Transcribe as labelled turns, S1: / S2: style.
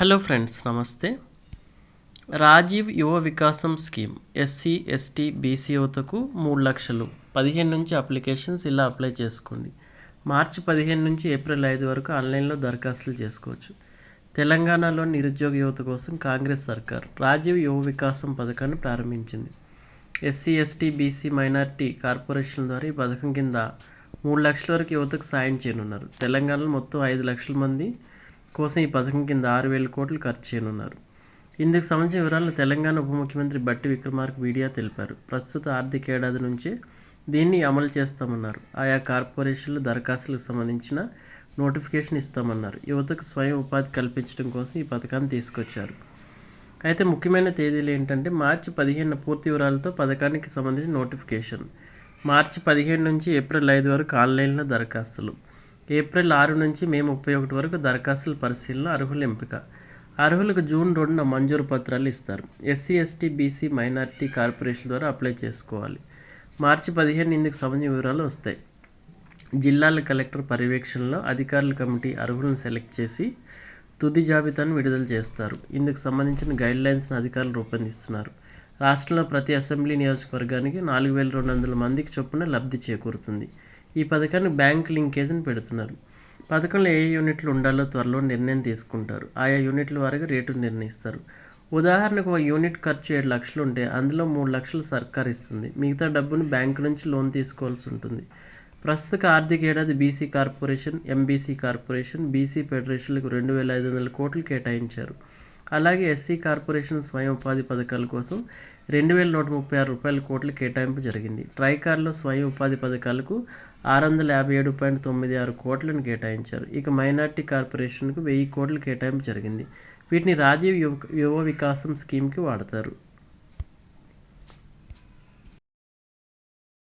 S1: Hello friends నమస్తే. రాజీవ్ యువ వికాసం స్కీమ్ ఎస్సీ ఎస్టీ బీసీ యువతకు మూడు లక్షలు. పదిహేను నుంచి అప్లికేషన్స్ ఇలా అప్లై చేసుకోండి. మార్చి పదిహేను నుంచి ఏప్రిల్ ఐదు వరకు ఆన్లైన్లో దరఖాస్తులు చేసుకోవచ్చు. తెలంగాణలో నిరుద్యోగ యువత కోసం కాంగ్రెస్ సర్కార్ రాజీవ్ యువ వికాసం పథకాన్ని ప్రారంభించింది. SC ST BC minority corporation ద్వారా ఈ పథకం కింద మూడు లక్షల వరకు యువతకు సాయం చేయనున్నారు. తెలంగాణలో మొత్తం ఐదు లక్షల మంది కోసం ఈ పథకం కింద ఆరు వేల కోట్లు ఖర్చు చేయనున్నారు. ఇందుకు సంబంధించిన వివరాలను తెలంగాణ ఉప ముఖ్యమంత్రి బట్టి విక్రమార్క మీడియా తెలిపారు. ప్రస్తుత ఆర్థిక ఏడాది నుంచే దీన్ని అమలు చేస్తామన్నారు. ఆయా కార్పొరేషన్లు దరఖాస్తులకు సంబంధించిన నోటిఫికేషన్ ఇస్తామన్నారు. యువతకు స్వయం ఉపాధి కల్పించడం కోసం ఈ పథకాన్ని తీసుకొచ్చారు. అయితే ముఖ్యమైన తేదీలు ఏంటంటే మార్చి పదిహేను పూర్తి వివరాలతో పథకానికి సంబంధించిన నోటిఫికేషన్. మార్చి పదిహేను నుంచి ఏప్రిల్ ఐదు వరకు ఆన్లైన్లో దరఖాస్తులు. ఏప్రిల్ ఆరు నుంచి మే ముప్పై ఒకటి వరకు దరఖాస్తుల పరిశీలన అర్హుల ఎంపిక. అర్హులకు జూన్ రెండున మంజూరు పత్రాలు ఇస్తారు. SC ST BC minority corporation ద్వారా అప్లై చేసుకోవాలి. మార్చి పదిహేను ఇందుకు సంబంధించిన వివరాలు వస్తాయి. జిల్లాల కలెక్టర్ పర్యవేక్షణలో అధికారుల కమిటీ అర్హులను సెలెక్ట్ చేసి తుది జాబితాను విడుదల చేస్తారు. ఇందుకు సంబంధించిన గైడ్ లైన్స్ను అధికారులు రూపొందిస్తున్నారు. రాష్ట్రంలో ప్రతి అసెంబ్లీ నియోజకవర్గానికి నాలుగు వేల రెండు వందల మందికి చొప్పున లబ్ధి చేకూరుతుంది. ఈ పథకాన్ని బ్యాంక్ లింకేజ్ని పెడుతున్నారు. పథకంలో ఏ యూనిట్లు ఉండాలో త్వరలో నిర్ణయం తీసుకుంటారు. ఆయా యూనిట్ల వారిగా రేటు నిర్ణయిస్తారు. ఉదాహరణకు ఒక యూనిట్ ఖర్చు ఏడు లక్షలు ఉంటే అందులో మూడు లక్షలు సర్కార్ ఇస్తుంది. మిగతా డబ్బును బ్యాంకు నుంచి లోన్ తీసుకోవాల్సి ఉంటుంది. ప్రస్తుత ఆర్థిక ఏడాది BC corporation MBC corporation BC ఫెడరేషన్లకు రెండు వేల ఐదు వందల కోట్లు కేటాయించారు. అలాగే ఎస్సీ కార్పొరేషన్ స్వయం ఉపాధి పథకాల కోసం రెండు వేల నూట ముప్పై ఆరు రూపాయల కోట్ల కేటాయింపు జరిగింది. ట్రైకార్లో స్వయం ఉపాధి పథకాలకు ఆరు వందల యాభై ఏడు పాయింట్ తొమ్మిది ఆరు కోట్లను కేటాయించారు. ఇక మైనార్టీ కార్పొరేషన్కు వెయ్యి కోట్ల కేటాయింపు జరిగింది. వీటిని రాజీవ్ యువ యువ వికాసం స్కీమ్కి వాడతారు.